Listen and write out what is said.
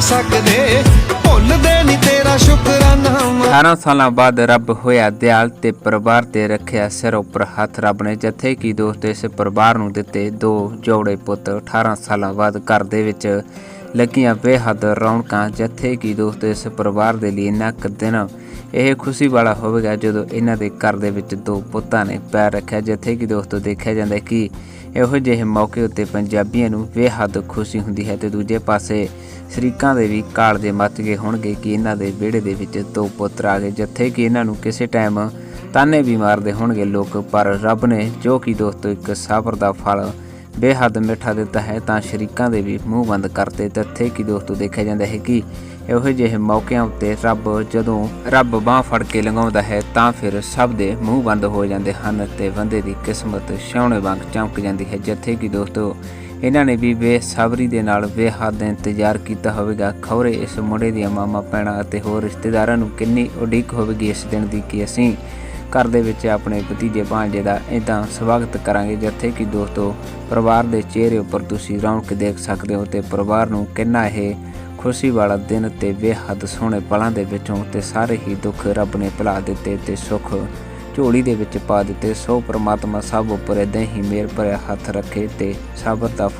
ਸਕਦੇ? ਭੁੱਲਦੇ ਨਹੀਂ ਤੇਰਾ ਸ਼ੁਕਰਾਨਾ 18 ਸਾਲਾਂ ਬਾਅਦ ਰੱਬ ਹੋਇਆ ਦਿਆਲ ਤੇ ਪਰਿਵਾਰ ਤੇ ਰੱਖਿਆ ਸਿਰ ਉੱਪਰ ਹੱਥ ਰੱਬ ਨੇ ਜਿੱਥੇ ਕੀ ਦੋਸਤ ਇਸ ਪਰਿਵਾਰ ਨੂੰ ਦਿੱਤੇ ਦੋ ਜੋੜੇ ਪੁੱਤ। 18 ਸਾਲਾਂ ਬਾਅਦ ਘਰ ਦੇ ਵਿੱਚ ਲੱਗੀਆਂ ਬੇਹੱਦ ਰੌਣਕਾਂ, ਜਿੱਥੇ ਕੀ ਦੋਸਤ ਇਸ ਪਰਿਵਾਰ ਦੇ ਲਈ ਇੰਨਾ ਕੁ ਦਿਨ। ਇਹ ਖੁਸ਼ੀ ਵਾਲਾ ਹੋਵੇਗਾ ਜਦੋਂ ਇਹਨਾਂ ਦੇ ਘਰ ਦੇ ਵਿੱਚ ਦੋ ਪੁੱਤਾਂ ਨੇ ਪੈਰ ਰੱਖਿਆ। ਜਿੱਥੇ ਕਿ ਦੋਸਤੋ ਦੇਖਿਆ ਜਾਂਦਾ ਕਿ ਇਹੋ ਜਿਹੇ ਮੌਕੇ ਉੱਤੇ ਪੰਜਾਬੀਆਂ ਨੂੰ ਬੇਹੱਦ ਖੁਸ਼ੀ ਹੁੰਦੀ ਹੈ ਤੇ ਦੂਜੇ ਪਾਸੇ ਸ਼ਰੀਕਾਂ ਦੇ ਵੀ ਕਾਲਜੇ ਮੱਚ ਗਏ ਹੋਣਗੇ ਕਿ ਇਹਨਾਂ ਦੇ ਵਿਹੜੇ ਦੇ ਵਿੱਚ ਦੋ ਪੁੱਤਰ ਆ ਗਏ, ਜਿੱਥੇ ਕਿ ਇਹਨਾਂ ਨੂੰ ਕਿਸੇ ਟਾਈਮ ਤਾਨੇ ਵੀ ਮਾਰਦੇ ਹੋਣਗੇ ਲੋਕ, ਪਰ ਰੱਬ ਨੇ ਜੋ ਕਿ ਦੋਸਤੋ ਇੱਕ ਸਬਰ ਦਾ ਫਲ ਬੇਹੱਦ ਮਿੱਠਾ ਦਿੱਤਾ ਹੈ, ਤਾਂ ਸ਼ਰੀਕਾਂ ਦੇ ਵੀ ਮੂੰਹ ਬੰਦ ਕਰਤੇ ਤੱਥੇ ਕਿ ਦੋਸਤੋ ਦੇਖਿਆ ਜਾਂਦਾ ਹੈ ਕਿ ਇਹੋ ਜਿਹੇ ਮੌਕਿਆਂ ਉੱਤੇ ਰੱਬ ਜਦੋਂ ਰੱਬ ਬਾਹ ਫੜ ਕੇ ਲੰਘਾਉਂਦਾ ਹੈ ਤਾਂ ਫਿਰ ਸਭ ਦੇ ਮੂੰਹ ਬੰਦ ਹੋ ਜਾਂਦੇ ਹਨ ਤੇ ਬੰਦੇ ਦੀ ਕਿਸਮਤ ਸੋਹਣੇ ਵਾਂਗ ਚਮਕ ਜਾਂਦੀ ਹੈ। ਜਿੱਥੇ ਕਿ ਦੋਸਤੋ, ਇਹਨਾਂ ਨੇ ਵੀ ਬੇਸਬਰੀ ਦੇ ਨਾਲ ਬੇਹੱਦ ਇੰਤਜ਼ਾਰ ਕੀਤਾ ਹੋਵੇਗਾ। ਖੌਰੇ ਇਸ ਮੁੰਡੇ ਦੀਆਂ ਮਾਮਾ ਪੈਣਾ ਅਤੇ ਹੋਰ ਰਿਸ਼ਤੇਦਾਰਾਂ ਨੂੰ ਕਿੰਨੀ ਉਡੀਕ ਹੋਵੇਗੀ ਇਸ ਦਿਨ ਦੀ ਕਿ ਅਸੀਂ ਘਰ ਦੇ ਵਿੱਚ ਆਪਣੇ ਭਤੀਜੇ ਭਾਂਜੇ ਦਾ ਇਦਾਂ ਸਵਾਗਤ ਕਰਾਂਗੇ, ਜਿੱਥੇ ਕਿ ਦੋਸਤੋ, ਪਰਿਵਾਰ ਦੇ ਚਿਹਰੇ ਉੱਪਰ ਤੁਸੀਂ ਰੌਣਕ ਦੇਖ ਸਕਦੇ ਹੋ ਤੇ ਪਰਿਵਾਰ ਨੂੰ ਕਿੰਨਾ ਇਹ ਖੁਸ਼ੀ ਵਾਲਾ ਦਿਨ ਤੇ ਬੇਹੱਦ ਸੋਹਣੇ ਪਲਾਂ ਦੇ ਵਿੱਚੋਂ ਤੇ ਸਾਰੇ ਹੀ ਦੁੱਖ ਰੱਬ ਨੇ ਭੁਲਾ ਦਿੱਤੇ ਤੇ ਸੁੱਖ ਝੋਲੀ ਦੇ ਵਿੱਚ ਪਾ ਦਿੱਤੇ। ਸੋ ਪ੍ਰਮਾਤਮਾ ਸਭ ਉੱਪਰ ਏਦਾਂ ਹੀ ਮਿਹਰ ਭਰਿਆ ਹੱਥ ਰੱਖੇ ਤੇ ਸਬਰ ਦਾ ਫਲ